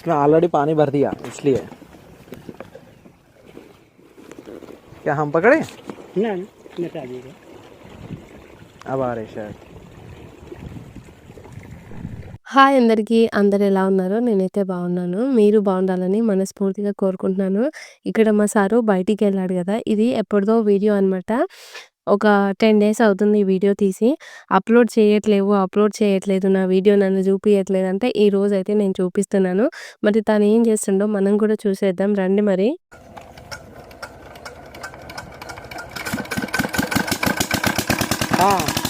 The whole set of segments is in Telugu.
इसमें ऑलरेडी पानी भर दिया इसलिए क्या हम पकड़े ना मिटा दीजिए अब आ रहे शायद హాయ్ అందరికీ అందరు ఎలా ఉన్నారో నేనైతే బాగున్నాను మీరు బాగుండాలని మనస్ఫూర్తిగా కోరుకుంటున్నాను ఇక్కడ మా సారు బయటికి వెళ్ళాడు కదా ఇది ఎప్పటిదో వీడియో అనమాట ఒక టెన్ డేస్ అవుతుంది ఈ వీడియో తీసి. అప్లోడ్ చేయట్లేవు అప్లోడ్ చేయట్లేదు నా వీడియో నన్ను చూపించట్లేదు అంటే ఈ రోజు అయితే నేను చూపిస్తున్నాను. మరి తను ఏం చేస్తుండో మనం కూడా చూసేద్దాం. రండి మరి. ఆ!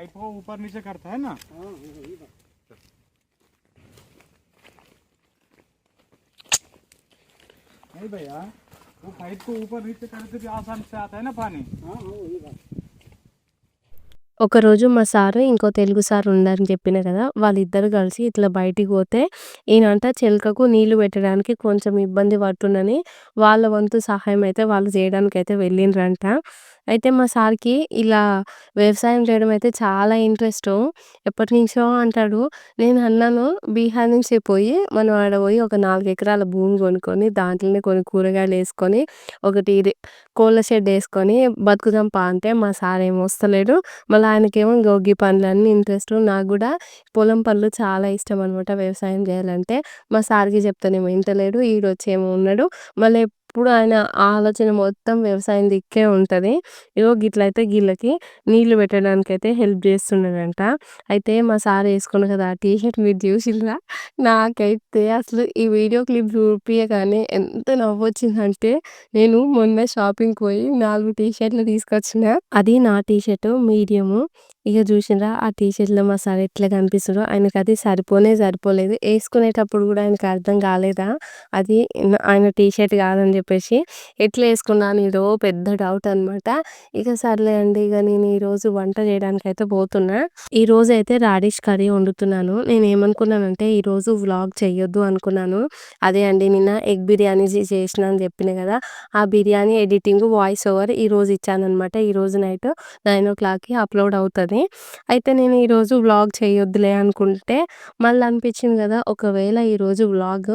पाइप को ऊपर नीचे करता है ना? नहीं भैया वो पाइप को ऊपर नीचे करते भी आसान से आता है ना पानी? हाँ हाँ वही बात। ఒకరోజు మా సారు ఇంకో తెలుగు సార్ ఉన్నారని చెప్పిన కదా వాళ్ళిద్దరు కలిసి ఇట్లా బయటికి పోతే ఈయనంట చెలకకు నీళ్ళు పెట్టడానికి కొంచెం ఇబ్బంది పడుతుందని వాళ్ళ వంతు సహాయం అయితే వాళ్ళు చేయడానికి అయితే వెళ్ళిండ్రంట. అయితే మా సార్కి ఇలా వ్యవసాయం చేయడం అయితే చాలా ఇంట్రెస్ట్. ఎప్పటి నుంచో అంటాడు నేను అన్నాను బీహార్ నుంచి పోయి మనం ఆడ పోయి ఒక నాలుగు ఎకరాల భూమి కొనుక్కొని దాంట్లోనే కొన్ని కూరగాయలు వేసుకొని ఒకటి కోళ్ళ షెడ్ వేసుకొని బతుకుదాం పా అంటే మా సార్ ఏం వస్తలేడు. మళ్ళీ ఆయనకేమో గోగి పండ్లన్నీ ఇంట్రెస్ట్. నాకు కూడా పొలం పనులు చాలా ఇష్టం అనమాట వ్యవసాయం చేయాలంటే. మా సార్కి చెప్తానేమో ఇంటలేడు ఈడొచ్చేమో ఉన్నాడు మళ్ళీ ఎప్పుడు ఆయన ఆలోచన మొత్తం వ్యవసాయం దిక్కే ఉంటుంది. ఇగో గిట్లయితే గీళ్ళకి నీళ్ళు పెట్టడానికి అయితే హెల్ప్ చేస్తున్నాడంట. అయితే మా సార్ వేసుకున్న కదా ఆ టీ షర్ట్ మీరు చూసిండ్రా నాకైతే అసలు ఈ వీడియో క్లిప్ చూపించగానే ఎంత నవ్వు వచ్చిందంటే నేను మొన్న షాపింగ్ పోయి నాలుగు టీ షర్ట్లు తీసుకొచ్చిన. అది నా టీ షర్ట్ మీడియము. ఇక చూసిండ్రా ఆ టీ షర్ట్లో మా సార్ ఎట్లా కనిపిస్తుందో ఆయనకి అది సరిపోనే సరిపోలేదు. వేసుకునేటప్పుడు కూడా ఆయనకు అర్థం కాలేదా? అది ఆయన టీ షర్ట్ కాదని చెప్పేసి ఎట్లా వేసుకున్నా ఏదో ఇదో పెద్ద డౌట్ అనమాట ఇక సర్లే అండి ఇక నేను ఈరోజు వంట చేయడానికి అయితే పోతున్నా ఈరోజు అయితే రాడిష్ కర్రీ వండుతున్నాను. నేను ఏమనుకున్నానంటే ఈరోజు వ్లాగ్ చేయొద్దు అనుకున్నాను. అదే అండి నిన్న ఎగ్ బిర్యానీ చేసిన అని చెప్పిన కదా ఆ బిర్యానీ ఎడిటింగ్ వాయిస్ ఓవర్ ఈరోజు ఇచ్చానమాట ఇచ్చాను అనమాట నైట్ నైన్ ఓ క్లాక్కి అప్లోడ్ అవుతుంది. అయితే నేను ఈరోజు వ్లాగ్ చేయొద్దులే అనుకుంటే మళ్ళీ అనిపించింది కదా ఒకవేళ ఈరోజు వ్లాగ్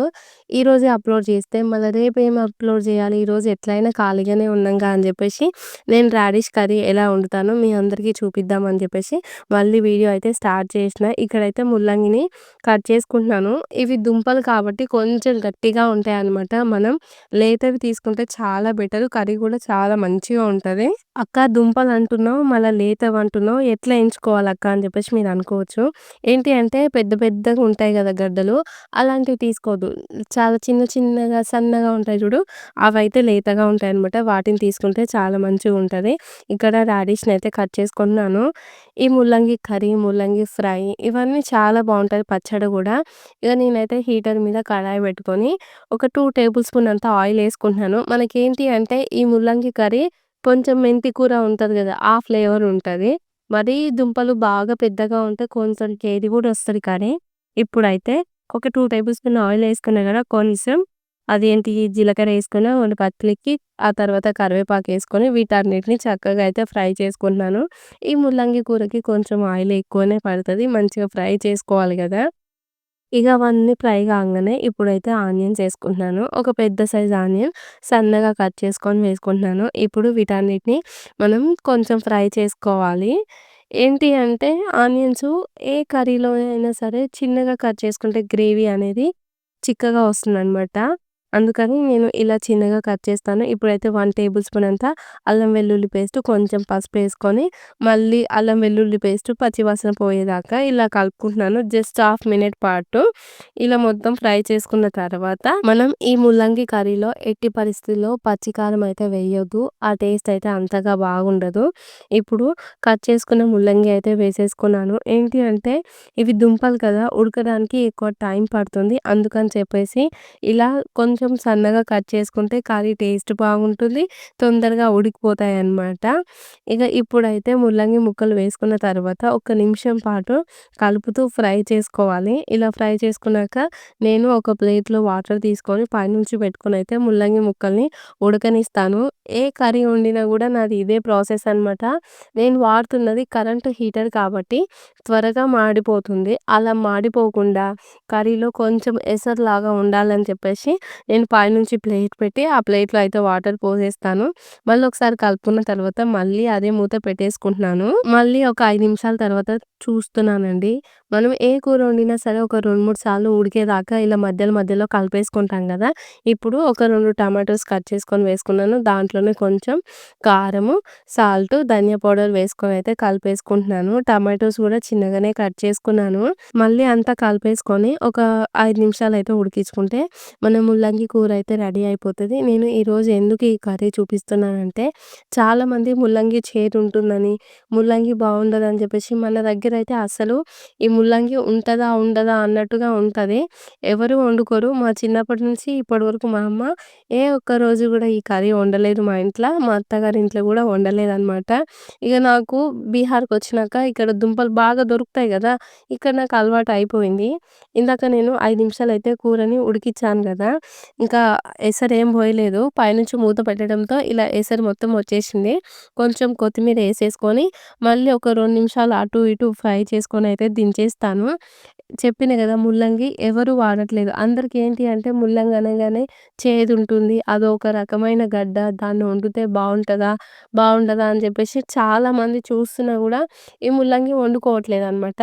ఈరోజే అప్లోడ్ చేస్తే మళ్ళీ రేపు ఏం అప్లోడ్ చేయాలి ఈ రోజు ఎట్లయినా ఖాళీగానే ఉన్నాంగా అని చెప్పేసి నేను రాడిష్ కర్రీ ఎలా వండుతానో మీ అందరికీ చూపిద్దామని చెప్పేసి మళ్ళీ వీడియో అయితే స్టార్ట్ చేసిన. ఇక్కడైతే ముల్లంగిని కట్ చేసుకుంటున్నాను. ఇవి దుంపలు కాబట్టి కొంచెం గట్టిగా ఉంటాయి అనమాట మనం లేతవి తీసుకుంటే చాలా బెటర్. కర్రీ కూడా చాలా మంచిగా ఉంటుంది. అక్క దుంపలు అంటున్నావు మళ్ళీ లేతవి అంటున్నావు. ఎట్లా ఎంచుకోవాలి అక్క అని చెప్పేసి మీరు అనుకోవచ్చు. ఏంటి అంటే పెద్ద పెద్దగా ఉంటాయి కదా గడ్డలు అలాంటివి తీసుకోవద్దు. చాలా చిన్న చిన్నగా సన్నగా ఉంటాయి చూడు. అవి అయితే లేతగా ఉంటాయి అనమాట వాటిని తీసుకుంటే చాలా మంచిగా ఉంటుంది. ఇక్కడ రాడిష్ని అయితే కట్ చేసుకున్నాను ఈ ముల్లంగి కర్రీ ముల్లంగి ఫ్రై ఇవన్నీ చాలా బాగుంటుంది పచ్చడి కూడా. ఇక నేనైతే హీటర్ మీద కడాయి పెట్టుకొని ఒక టూ టేబుల్ స్పూన్ అంత ఆయిల్ వేసుకుంటున్నాను. మనకేంటి అంటే ఈ ముల్లంగి కర్రీ కొంచెం మెంతి కూర ఉంటుంది కదా ఆ ఫ్లేవర్ ఉంటుంది. మరీ దుంపలు బాగా పెద్దగా ఉంటే కొంచెం కేది కూడా వస్తుంది కానీ ఇప్పుడైతే ఒక టూ టేబుల్ స్పూన్ ఆయిల్ వేసుకున్నా కదా కొంచెం అదేంటి? జీలకర్ర వేసుకుని రెండు పత్తిలకి ఆ తర్వాత కరివేపాకు వేసుకొని వీటన్నిటిని చక్కగా అయితే ఫ్రై చేసుకుంటున్నాను. ఈ ముల్లంగి కూరకి కొంచెం ఆయిల్ ఎక్కువనే పడుతుంది. మంచిగా ఫ్రై చేసుకోవాలి కదా. ఇక అవన్నీ ఫ్రై కాగానే ఇప్పుడైతే ఆనియన్స్ వేసుకుంటున్నాను ఒక పెద్ద సైజ్ ఆనియన్ సన్నగా కట్ చేసుకొని వేసుకుంటున్నాను. ఇప్పుడు వీటన్నిటిని మనం కొంచెం ఫ్రై చేసుకోవాలి. ఏంటి అంటే ఆనియన్స్ ఏ కర్రీలో అయినా సరే చిన్నగా కట్ చేసుకుంటే గ్రేవీ అనేది చిక్కగా వస్తుందన్నమాట. అందుకని నేను ఇలా చిన్నగా కట్ చేస్తాను. ఇప్పుడైతే వన్ టేబుల్ స్పూన్ అంతా అల్లం వెల్లుల్లి పేస్ట్ కొంచెం పసుపు వేసుకొని మళ్ళీ అల్లం వెల్లుల్లి పేస్ట్ పచ్చివాసన పోయేదాకా ఇలా కలుపుకుంటున్నాను. జస్ట్ హాఫ్ మినిట్ పాటు ఇలా మొత్తం ఫ్రై చేసుకున్న తర్వాత మనం ఈ ముల్లంగి కర్రీలో ఎట్టి పరిస్థితుల్లో పచ్చికారం అయితే వేయొద్దు. ఆ టేస్ట్ అయితే అంతగా బాగుండదు. ఇప్పుడు కట్ చేసుకున్న ముల్లంగి అయితే వేసేసుకున్నాను. ఏంటి అంటే ఇవి దుంపలు కదా ఉడకడానికి ఎక్కువ టైం పడుతుంది. అందుకని చెప్పేసి ఇలా కొంచెం కొంచెం సన్నగా కట్ చేసుకుంటే కర్రీ టేస్ట్ బాగుంటుంది. తొందరగా ఉడికిపోతాయి అన్నమాట ఇక ఇప్పుడైతే ముల్లంగి ముక్కలు వేసుకున్న తర్వాత ఒక నిమిషం పాటు కలుపుతూ ఫ్రై చేసుకోవాలి. ఇలా ఫ్రై చేసుకున్నాక నేను ఒక ప్లేట్‌లో వాటర్ తీసుకొని పైనుంచి పెట్టుకొనైతే ముల్లంగి ముక్కల్ని ఉడకనిస్తాను. ఏ కర్రీ వండినా కూడా నాది ఇదే ప్రాసెస్ అనమాట. నేను వాడుతున్నది కరెంట్ హీటర్ కాబట్టి త్వరగా మాడిపోతుంది. అలా మాడిపోకుండా కర్రీలో కొంచెం ఎసరులాగా ఉండాలని చెప్పేసి నేను పైనుంచి ప్లేట్ పెట్టి ఆ ప్లేట్‌లో అయితే వాటర్ పోసేస్తాను. మళ్ళీ ఒకసారి కలుపుకున్న తర్వాత మళ్ళీ అదే మూత పెట్టేసుకుంటున్నాను. మళ్ళీ ఒక ఐదు నిమిషాల తర్వాత చూస్తున్నానండి. మనం ఏ కూర వండినా సరే ఒక 2, 3 సార్లు ఉడికేదాకా ఇలా మధ్యలో మధ్యలో కలిపేసుకుంటాం కదా ఇప్పుడు ఒక రెండు టమాటోస్ కట్ చేసుకొని వేసుకున్నాను. దాంట్లోనే కొంచెం కారము, సాల్ట్, ధనియా పౌడర్ వేసుకొని అయితే కలిపేసుకుంటున్నాను. టమాటోస్ కూడా చిన్నగానే కట్ చేసుకున్నాను. మళ్ళీ అంతా కలిపేసుకొని ఒక ఐదు నిమిషాలు అయితే ఉడికించుకుంటే మన ముల్లంగి కూర అయితే రెడీ అయిపోతుంది నేను ఈరోజు ఎందుకు ఈ కర్రీ చూపిస్తున్నానంటే చాలామంది ముల్లంగి చేదు ఉంటుందని, ముల్లంగి బాగుండదని చెప్పేసి మన దగ్గర అయితే అసలు ఈ ముల్లంగి ఉంటుందా ఉండదా? అన్నట్టుగా ఉంటుంది ఎవరు వండుకోరు. మా చిన్నప్పటి నుంచి ఇప్పటి వరకు మా అమ్మ ఏ ఒక్క రోజు ఈ కర్రీ వండలేదు మా ఇంట్లో మా అత్తగారి ఇంట్లో గూడా వండలేదనమాట. ఇక నాకు బీహార్కి వచ్చినాక ఇక్కడ దుంపలు బాగా దొరుకుతాయి కదా ఇక్కడ నాకు అలవాటు అయిపోయింది. ఇందాక నేను ఐదు నిమిషాలు అయితే కూరని ఉడికిచ్చాను కదా ఇంకా ఎసరేం పోయలేదు. పైనుంచి మూత పెట్టడంతో ఇలా ఎసరు మొత్తం వచ్చేసింది. కొంచెం కొత్తిమీర వేసేసుకొని మళ్ళీ ఒక రెండు నిమిషాలు అటు ఇటు ఫ్రై చేసుకొని అయితే చేసుకొనైతే చేస్తాను చెప్పిన కదా ముల్లంగి ఎవరు వాడట్లేదు. అందరికి ఏంటి అంటే ముల్లంగి అనగానే చేదుంటుంది. అదొక రకమైన గడ్డ. దాన్ని వండితే బాగుంటుందా బాగుంటుందా అని చెప్పేసి చాలామంది చూస్తున్నా కూడా ఈ ముల్లంగి వండుకోవట్లేదనమాట.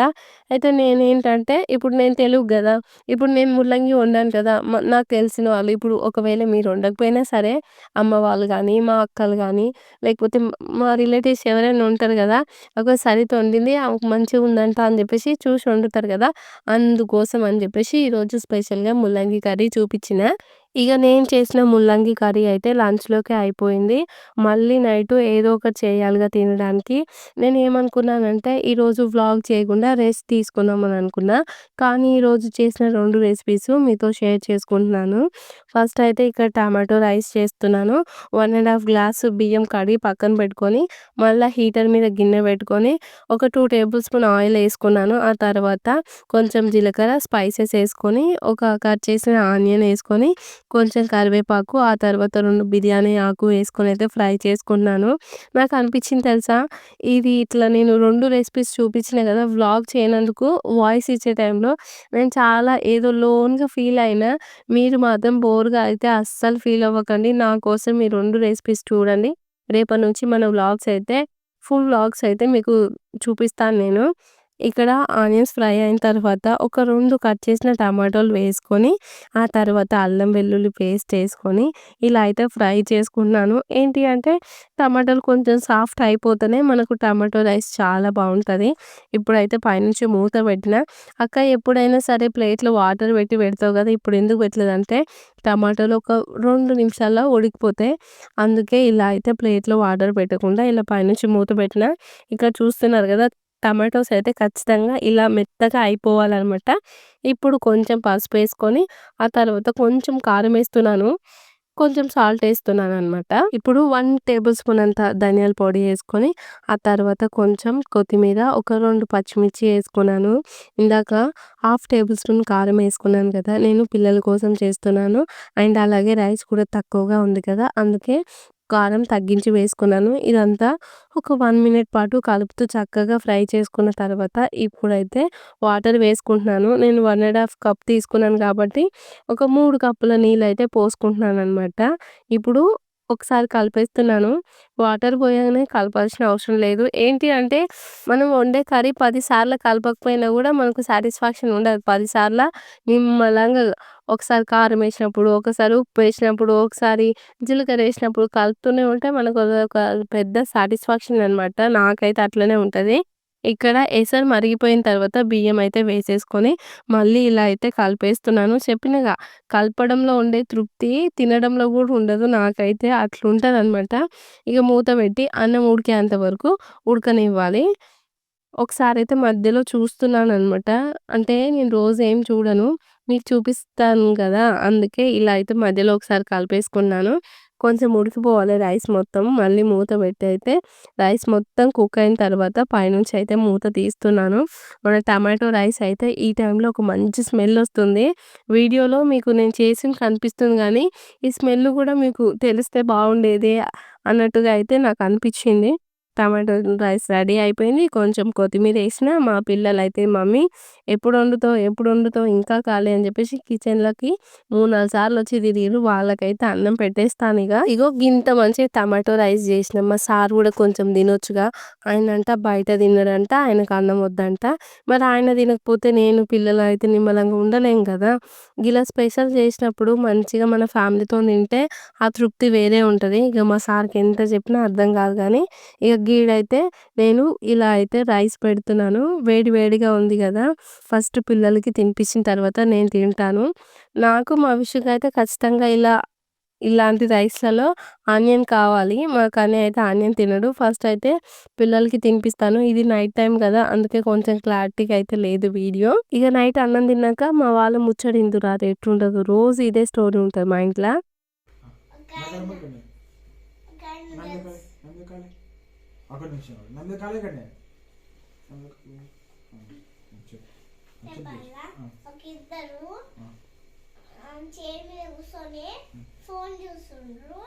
అయితే నేనేంటంటే ఇప్పుడు నేను తెలుగు కదా ఇప్పుడు నేను ముల్లంగి వండాను కదా! నాకు తెలిసిన వాళ్ళు ఇప్పుడు ఒకవేళ మీరు వండకపోయినా సరే అమ్మ వాళ్ళు కానీ మా అక్కలు కానీ లేకపోతే మా రిలేటివ్స్ ఎవరైనా ఉంటారు కదా ఒకసారి వండింది ఆమెకు మంచిగుందంట అని చెప్పేసి చూసి వండుతారు కదా అందుకోసం అని చెప్పేసి ఈరోజు స్పెషల్‌గా ముల్లంగి కర్రీ చూపించిన. ఇక నేను చేసిన ముల్లంగి కర్రీ అయితే లంచ్‌లోకే అయిపోయింది. మళ్ళీ నైట్ ఏదో ఒకటి చేయాలిగా తినడానికి. నేను ఏమనుకున్నానంటే ఈరోజు వ్లాగ్ చేయకుండా రెస్ట్ తీసుకుందామని అనుకున్నా. కానీ ఈరోజు చేసిన రెండు రెసిపీస్ మీతో షేర్ చేసుకుంటున్నాను. ఫస్ట్ అయితే ఇక్కడ టమాటో రైస్ చేస్తున్నాను. వన్ అండ్ హాఫ్ గ్లాస్ బియ్యం కడిగి పక్కన పెట్టుకొని మళ్ళీ హీటర్ మీద గిన్నె పెట్టుకొని ఒక టూ టేబుల్ స్పూన్ ఆయిల్ వేసుకున్నాను ఆ తర్వాత కొంచెం జీలకర్ర, స్పైసెస్ వేసుకొని ఒక కట్ చేసిన ఆనియన్ వేసుకొని కొంచెం కరివేపాకు ఆ తర్వాత రెండు బిర్యానీ ఆకు వేసుకొని అయితే ఫ్రై చేసుకున్నాను నాకు అనిపించింది తెలుసా? ఇది ఇట్లా నేను రెండు రెసిపీస్ చూపించిన కదా వ్లాగ్ చేయనందుకు వాయిస్ ఇచ్చే టైంలో నేను చాలా ఏదో లోన్‌గా ఫీల్ అయినా. మీరు మాత్రం బోర్‌గా అయితే అస్సలు ఫీల్ అవ్వకండి. నా కోసం ఈ రెండు రెసిపీస్ చూడండి. రేపటి నుంచి మన వ్లాగ్స్ అయితే ఫుల్ వ్లాగ్స్ అయితే మీకు చూపిస్తాను నేను. ఇక్కడ ఆనియన్స్ ఫ్రై అయిన తర్వాత ఒక రెండు కట్ చేసిన టమాటోలు వేసుకొని ఆ తర్వాత అల్లం వెల్లుల్లి పేస్ట్ వేసుకొని ఇలా అయితే ఫ్రై చేసుకున్నాను ఏంటి అంటే టమాటాలు కొంచెం సాఫ్ట్ అయిపోతేనే మనకు టమాటో రైస్ చాలా బాగుంటుంది ఇప్పుడైతే పైనుంచి మూత పెట్టిన. అక్క ఎప్పుడైనా సరే ప్లేట్‌లో వాటర్ పెట్టి పెడతావు కదా ఇప్పుడు ఎందుకు పెట్టలేదంటే టమాటాలు ఒక రెండు నిమిషాల్లో ఉడికిపోతాయి. అందుకే ఇలా అయితే ప్లేట్‌లో వాటర్ పెట్టకుండా ఇలా పైనుంచి మూత పెట్టిన. ఇక్కడ చూస్తున్నారు కదా టమాటోస్ అయితే ఖచ్చితంగా ఇలా మెత్తగా అయిపోవాలనమాట. ఇప్పుడు కొంచెం పసుపు వేసుకొని ఆ తర్వాత కొంచెం కారం వేస్తున్నాను కొంచెం సాల్ట్ వేస్తున్నాను అనమాట ఇప్పుడు వన్ టేబుల్ స్పూన్ అంత ధనియాల పొడి వేసుకొని ఆ తర్వాత కొంచెం కొత్తిమీర, ఒక రెండు పచ్చిమిర్చి వేసుకున్నాను ఇందాక హాఫ్ టేబుల్ స్పూన్ కారం వేసుకున్నాను కదా నేను పిల్లల కోసం చేస్తున్నాను. అండ్ అలాగే రైస్ కూడా తక్కువగా ఉంది కదా! అందుకే కారం తగ్గించి వేసుకున్నాను. ఇదంతా ఒక వన్ మినిట్ పాటు కలుపుతూ చక్కగా ఫ్రై చేసుకున్న తర్వాత ఇప్పుడైతే వాటర్ వేసుకుంటున్నాను. నేను వన్ అండ్ హాఫ్ కప్ తీసుకున్నాను కాబట్టి ఒక మూడు కప్పుల నీళ్ళైతే పోసుకుంటున్నాననమాట. ఇప్పుడు ఒకసారి కలిపేస్తున్నాను. వాటర్ పోయగానే కలపాల్సిన అవసరం లేదు. ఏంటి అంటే మనం వండే కర్రీ పదిసార్లు కలపకపోయినా కూడా మనకు సాటిస్ఫాక్షన్ ఉండదు. పదిసార్లు నిమ్మలంగా ఒకసారి కారం వేసినప్పుడు ఒకసారి ఉప్పు వేసినప్పుడు ఒకసారి జీలకర్ర వేసినప్పుడు కలుపుతూనే ఉంటే మనకు ఒక పెద్ద సాటిస్ఫాక్షన్ అనమాట. నాకైతే అట్లనే ఉంటుంది ఇక్కడ ఎసరు మరిగిపోయిన తర్వాత బియ్యం అయితే వేసేసుకొని మళ్ళీ ఇలా అయితే కలిపేస్తున్నాను. చెప్పినగా కలపడంలో ఉండే తృప్తి తినడంలో కూడా ఉండదు. నాకైతే అట్లుంటదనమాట. ఇక మూత పెట్టి అన్నం ఉడికేంత వరకు ఉడకనివ్వాలి. ఒకసారి అయితే మధ్యలో చూస్తున్నాను అనమాట అంటే నేను రోజు ఏం చూడను. మీకు చూపిస్తాను కదా అందుకే ఇలా అయితే మధ్యలో ఒకసారి కలిపేసుకున్నాను. కొంచెం ఉడికిపోవాలి రైస్ మొత్తం. మళ్ళీ మూత పెట్టి అయితే రైస్ మొత్తం కుక్ అయిన తర్వాత పైనుంచి అయితే మూత తీస్తున్నాను. మన టమాటో రైస్ అయితే ఈ టైంలో ఒక మంచి స్మెల్ వస్తుంది. వీడియోలో మీకు నేను చేసింది కనిపిస్తుంది కానీ ఈ స్మెల్ కూడా మీకు తెలిస్తే బాగుండేది అన్నట్టుగా అయితే నాకు అనిపించింది టమాటో రైస్ రెడీ అయిపోయింది. కొంచెం కొత్తిమీర వేసిన మా పిల్లలైతే "మమ్మీ ఎప్పుడు వండుతావు? ఎప్పుడు వండుతావు? ఇంకా కాలే" అని చెప్పేసి కిచెన్‌లోకి 3, 4 సార్లు వచ్చి తిరిగిరు వాళ్ళకైతే అన్నం పెట్టేస్తాను ఇక ఇగో గింత మంచి టమాటో రైస్ చేసినాం. మా సార్ కూడా కొంచెం తినొచ్చుగా. ఆయనంట బయట తినడంట. ఆయనకు అన్నం వద్దంట. మరి ఆయన తినకపోతే నేను పిల్లలు అయితే నిమ్మలంగా ఉండలేం కదా ఇలా స్పెషల్ చేసినప్పుడు మంచిగా మన ఫ్యామిలీతో తింటే ఆ తృప్తి వేరే ఉంటుంది ఇక మా సార్‌కి ఎంత చెప్పినా అర్థం కాదు కానీ ఇక గీడైతే నేను ఇలా అయితే రైస్ పెడుతున్నాను. వేడి వేడిగా ఉంది కదా ఫస్ట్ పిల్లలకి తినిపించిన తర్వాత నేను తింటాను. నాకు మా విషయంగా అయితే ఖచ్చితంగా ఇలా ఇలాంటి రైస్‌లలో ఆనియన్ కావాలి. మా కన్నయ్య అయితే ఆనియన్ తినడు. ఫస్ట్ అయితే పిల్లలకి తినిపిస్తాను. ఇది నైట్ టైం కదా అందుకే కొంచెం క్లారిటీగా అయితే లేదు వీడియో. ఇక నైట్ అన్నం తిన్నాక మా వాళ్ళు ముచ్చడిందు రాదు ఎట్లుండదు రోజు ఇదే స్టోరీ ఉంటుంది మా ఇంట్లో ఒక నిమిషం నంది కాలే కండి చెప్పు. చెప్పాలా ఒక ఇద్దరు చైర్ మీద కూర్చొని ఫోన్ చూస్తుండ్రు.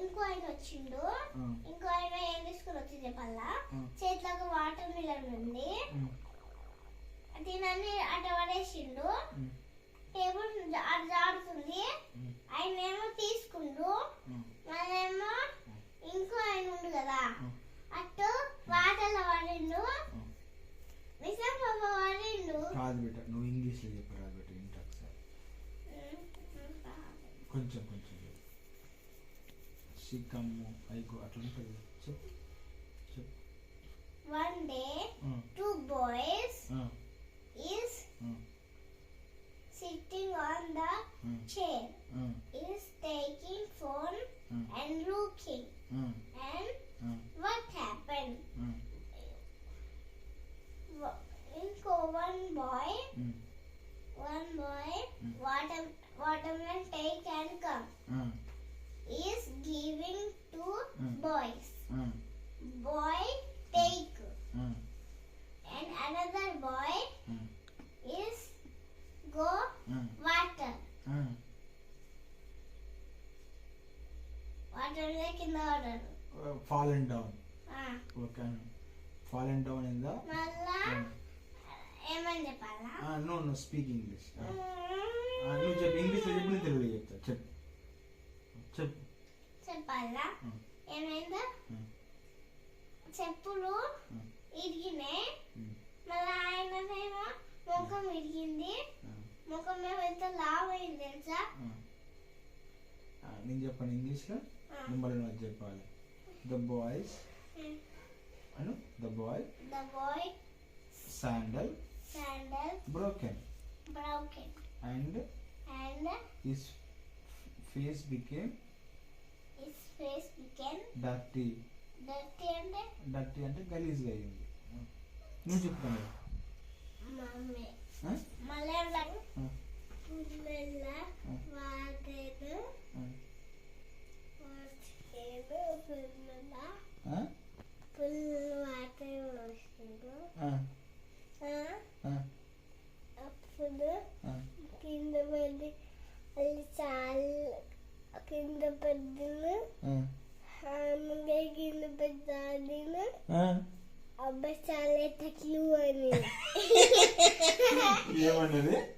ఇంకో ఆయన వచ్చిండు. ఇంకో ఆయన ఏం తీసుకుని వచ్చి చెప్పాలా చేతిలో వాటర్ మిలన్ ఉంది. తినని అట పడేసిండు. టేబుల్ అటు జాడుతుంది ఆయన ఏమో తీసుకుండు. మళ్ళేమో ఇంకో ఆయన ఉండు కదా. అటు వాటర్లో పడిండు. నిజం పాప పడిండు. కాదు బిడ్డ నువ్వు ఇంగ్లీష్లో చెప్పరాదు బిడ్డ ఇంటి ఒకసారి. కొంచెం కొంచెం సిక్కమ్ము ఐకు అట్లా ఉంటుంది చెప్పు చెప్పు. Two boys Mm. is Mm. sitting on the chair, is taking phone. And looking. Mm. And Mm. what happened? Mm. One boy, Mm. one boy, Mm. water watermelon take and come. Mm. Is giving to Mm. boys. Mm. Boy take Mm. and another boy Mm. is go Mm. water. చెప్పాలా? Uh, no no speak english. Uh, uh, నువ్వు చెప్పు ఇంగ్లీష్లో చెప్పు నేను తెలుగులో చెప్తా. చెప్పు. చెప్పు. చెప్పాలా? Mm. ఏమైందా? Mm. చెప్పులు Mm. ఇరిగినాయి Mm. మళ్ళా ఆయననేమో ముఖం ఇరిగింది. ముఖం మేము ఎంత లావ్ అయింది తెలుసా? నేను చెప్పాను ఇంగ్లీష్లో మిమ్మల్ని నాకు చెప్పాలి. The boys. Anu the boy the boy sandal sandal broken broken and and his face became his face became dirty dirty అంటే డర్టీ అంటే గలీజ్గా అయింది. నువ్వు చెప్తాను. మమ్మీ? మళ్ళీ అంటారు Huh. పుల్ల Mm. వాటరు వాటరు పుల్ల ఫుల్ వాటర్ వస్తుంది అప్పుడు కింద పడి అది చాలా కింద పడిన ఆమె కింద పెద్దాడిన అబ్బాయి చాలా తక్కువ అని ఏమన్నది అబ్బాయి చాలా